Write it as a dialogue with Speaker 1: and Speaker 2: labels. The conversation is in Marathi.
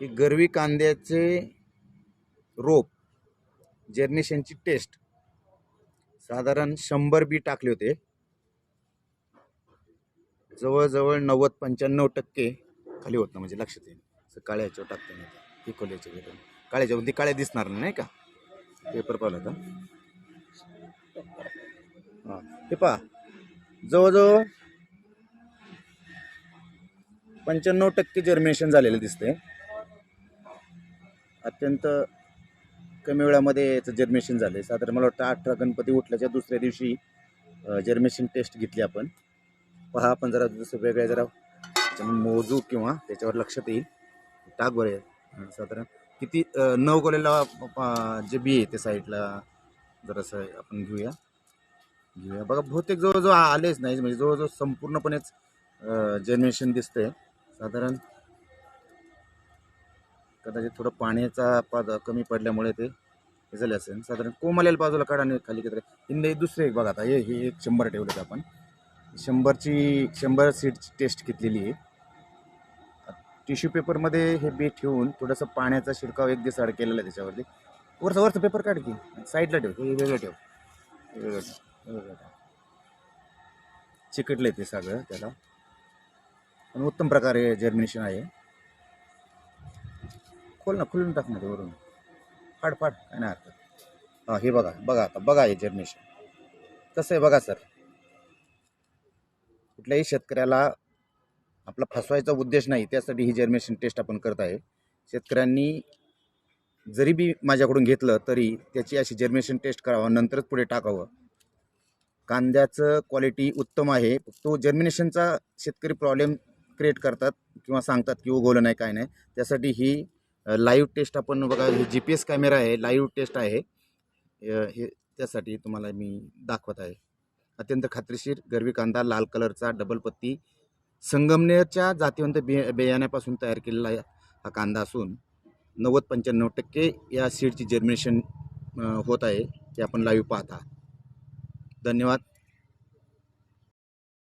Speaker 1: की गरवी कांद्याचे रोप जर्नेशनची टेस्ट साधारण शंभर बी टाकले होते. जवळजवळ नव्वद पंच्याण्णव टक्के खाली होत ना म्हणजे लक्षात येईल. असं काळ्या ह्याच्यावर टाकता नाही इकोल्याच्या भेटून काळ्याच्या ती काळ्या दिसणार नाही का? पेपर पाहिला होता. हां. हे पहा. जवळजवळ पंच्याण्णव टक्के जर्मिनेशन झालेलं दिसतंय. अत्यंत कमी वेळामध्ये याचं जर्मेशन झालं आहे साधारण मला वाटतं अठरा गणपती उठल्याच्या दुसऱ्या दिवशी जर्मेशन टेस्ट घेतली आपण. पहा आपण जरा जसं वेगळ्या जरा मोजू किंवा त्याच्यावर लक्षात येईल. टाक बरं साधारण किती नऊ गोलेला जे बी आहे ते साईडला जरासं आपण घेऊया. घेऊया. बघा बहुतेक जवळजवळ आलेच नाही म्हणजे जवळजवळ संपूर्णपणेच जनरेशन दिसतंय. साधारण कदाचित थोडं पाण्याचा पाद कमी पडल्यामुळे ते झाले असेल. साधारण कोमालेल बाजूला काढा आणि खाली किती इंदे दुसरे एक बघा आता. हे हे एक शंभर ठेवलेत आपण. शंभरची शंभर सीटची टेस्ट घेतलेली आहे. टिश्यू पेपरमध्ये हे बी ठेवून थोडंसं पाण्याचा शिडकाव एक दिवस आड केलेला आहे त्याच्यावरती. वरचा वरचा पेपर काढ की. साईडला ठेव. हे वेगळं ठेव. हे वेगळं ठेव. वेगळं ठेव. चिकटलं ते सगळं त्याला. पण उत्तम प्रकारे जर्मिनेशन आहे. खोल ना खुलून टाक ना ते वरून. फाड फाड काय नाही हरकत. हां हे बघा बघा आता बघा हे जर्नेशन कसं आहे बघा सर कुठल्याही शेतकऱ्याला आपला फसवायचा उद्देश नाही त्यासाठी ही जर्मिनेशन टेस्ट आपण करत आहे. शेतकऱ्यांनी जरी बी माझ्याकडून घेतलं तरी त्याची अशी जर्मिनेशन टेस्ट करावं नंतरच पुढे टाकावं. कांद्याचं क्वालिटी उत्तम आहे. तो जर्मिनेशनचा शेतकरी प्रॉब्लेम क्रिएट करतात किंवा सांगतात की उगवलं नाही काय नाही. त्यासाठी ही लाईव्ह टेस्ट आपण बघा जी पी एस कॅमेरा आहे लाईव्ह टेस्ट आहे. हे त्यासाठी तुम्हाला मी दाखवत आहे. अत्यंत खात्रीशीर गरवी कांदा लाल कलरचा डबल पत्ती. संगमनेरच्या जातीवंत बि बियाण्यापासून तयार केलेला हा कांदा असून नव्वद पंच्याण्णव टक्के या सीडची जर्मिनेशन होत आहे ते आपण लाईव्ह पाहता. धन्यवाद.